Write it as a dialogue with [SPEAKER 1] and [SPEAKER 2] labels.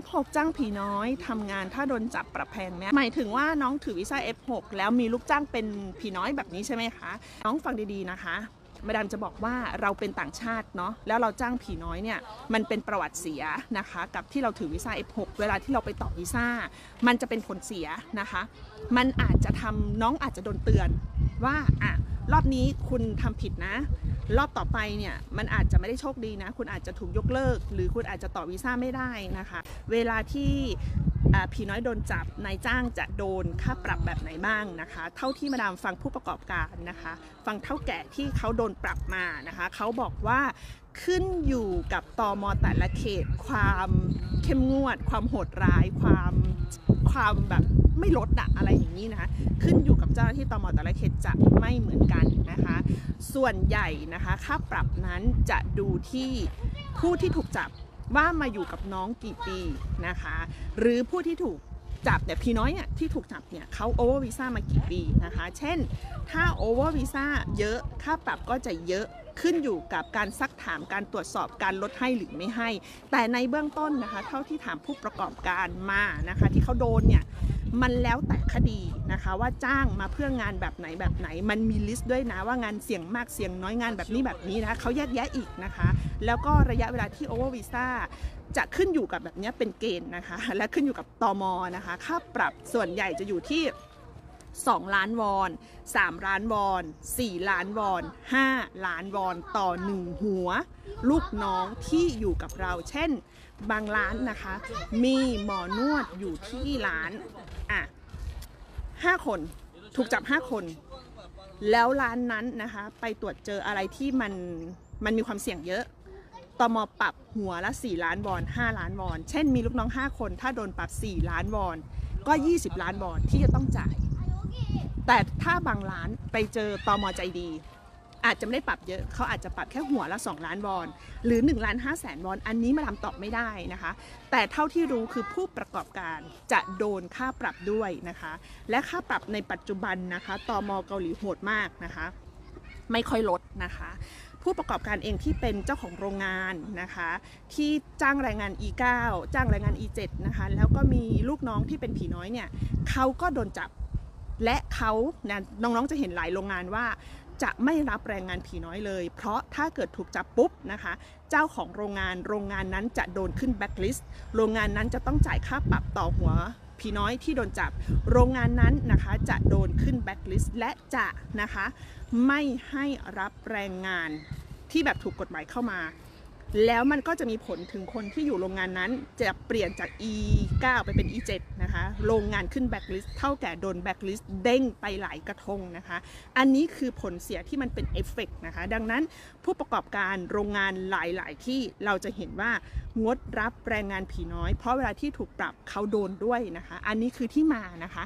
[SPEAKER 1] F6 จ้างผีน้อยทำงานถ้าโดนจับปรับแพงเนี่ยหมายถึงว่าน้องถือวีซ่า F6 แล้วมีลูกจ้างเป็นผีน้อยแบบนี้ใช่ไหมคะ น้องฟังดีๆนะคะมาดามจะบอกว่าเราเป็นต่างชาติเนาะแล้วเราจ้างผีน้อยเนี่ยมันเป็นประวัติเสียนะคะ กับที่เราถือวีซ่า F6 เวลาที่เราไปต่อวีซ่า มันจะเป็นผลเสียนะคะ มันอาจจะทำน้องอาจจะโดนเตือนว่าอะรอบนี้คุณทำผิดนะ รอบต่อไปเนี่ยมันอาจจะไม่ได้โชคดีนะ คุณอาจจะถูกยกเลิก หรือคุณอาจจะต่อวีซ่าไม่ได้นะคะ เวลาที่ผีน้อยโดนจับนายจ้างจะโดนค่าปรับแบบไหนบ้างนะคะ เท่าที่มาดามฟังผู้ประกอบการนะคะ ฟังเท่าแก่ที่เขาโดนปรับมานะคะเขาบอกว่าขึ้นอยู่กับตอมอแต่ละเขต ความเข้มงวด ความโหดร้าย ความความแบบไม่ลดอะอะไรอย่างนี้นะคะขึ้น เจ้าหน้าที่ตมแต่ละเขตจะไม่เหมือนกันนะคะ ส่วนใหญ่นะคะค่าปรับนั้นจะดูที่ผู้ที่ถูกจับว่ามาอยู่กับน้องกี่ปีนะคะ หรือผู้ที่ถูกจับเนี่ยพี่น้อยเนี่ยที่ถูกจับเนี่ยเขาโอเวอร์วีซ่ามากี่ปีนะคะ เช่น ถ้าโอเวอร์วีซ่าเยอะค่าปรับก็จะเยอะขึ้นอยู่กับการซักถามการตรวจสอบการลดให้หรือไม่ให้ แต่ในเบื้องต้นนะคะ เท่าที่ถามผู้ประกอบการมานะคะ ที่เขาโดนเนี่ย มันแล้วแต่คดีนะคะ ว่าจ้างมาเพื่องานแบบไหนแบบไหน มันมีลิสต์ด้วยนะว่างานเสี่ยงมากเสี่ยงน้อยงานแบบนี้แบบนี้นะคะเขาแยกแยะอีกนะคะ แล้วก็ระยะเวลาที่โอเวอร์วีซ่าจะขึ้นอยู่กับแบบนี้เป็นเกณฑ์นะคะ และขึ้นอยู่กับตอมนะคะ ค่าปรับส่วนใหญ่จะอยู่ที่ 2 ล้านวอน 3 ล้านวอน 4 ล้านวอน 5 ล้านวอนต่อ 1 หัว ลูกน้องที่อยู่กับเรา เช่น บางร้านนะคะ มีหมอนวดอยู่ที่ร้านอะห้าคนถูกจับ 5 คน แล้วร้านนั้นนะคะ ไปตรวจเจออะไรที่มันมันมีความเสี่ยงเยอะตมปรับหัวละ 4 ล้านวอน 5 ล้านวอน เช่นมีลูกน้อง 5 คน ถ้าโดนปรับ 4 ล้านวอน ก็ 20 ล้านวอนที่จะต้องจ่าย แต่ถ้าบางร้านไปเจอตอมอใจดี อาจจะไม่ได้ปรับเยอะเขาอาจจะปรับแค่หัวละ 2 ล้านวอน หรือ1ล้าน5แสนวอน อันนี้มาทำตอบไม่ได้นะคะ แต่เท่าที่รู้คือผู้ประกอบการจะโดนค่าปรับด้วยนะคะ และค่าปรับในปัจจุบันนะคะตอมอเกาหลีโหดมากนะคะ ไม่ค่อยลดนะคะผู้ประกอบการเองที่เป็นเจ้าของโรงงานนะคะ ที่จ้างแรงงาน E9 จ้างแรงงาน E7 นะคะ แล้วก็มีลูกน้องที่เป็นผีน้อยเนี่ยเขาก็โดนจับ และเขานะน้องๆจะเห็นหลายโรงงานว่า จะไม่รับแรงงานผีน้อยเลย เพราะถ้าเกิดถูกจับปุ๊บนะคะ เจ้าของโรงงานโรงงานนั้นจะโดนขึ้นแบ็คลิสต์โรงงานนั้นจะต้องจ่ายค่าปรับต่อหัวผีน้อยที่โดนจับ โรงงานนั้นนะคะจะโดนขึ้นแบ็คลิสต์และจะนะคะไม่ให้รับแรงงานที่แบบถูกกฎหมายเข้ามา แล้วมันก็จะมีผลถึงคนที่อยู่โรงงานนั้น จะเปลี่ยนจาก E9 ไปเป็น E7 นะคะ โรงงานขึ้นแบ็คลิสต์เท่าแก่โดนแบ็คลิสต์เด้งไปหลายกระทงนะคะ อันนี้คือผลเสียที่มันเป็นเอฟเฟกต์นะคะ ดังนั้นผู้ประกอบการโรงงานหลาย ๆ ที่เราจะเห็นว่างดรับแรงงานผีน้อย เพราะเวลาที่ถูกปรับเขาโดนด้วยนะคะ อันนี้คือที่มานะคะ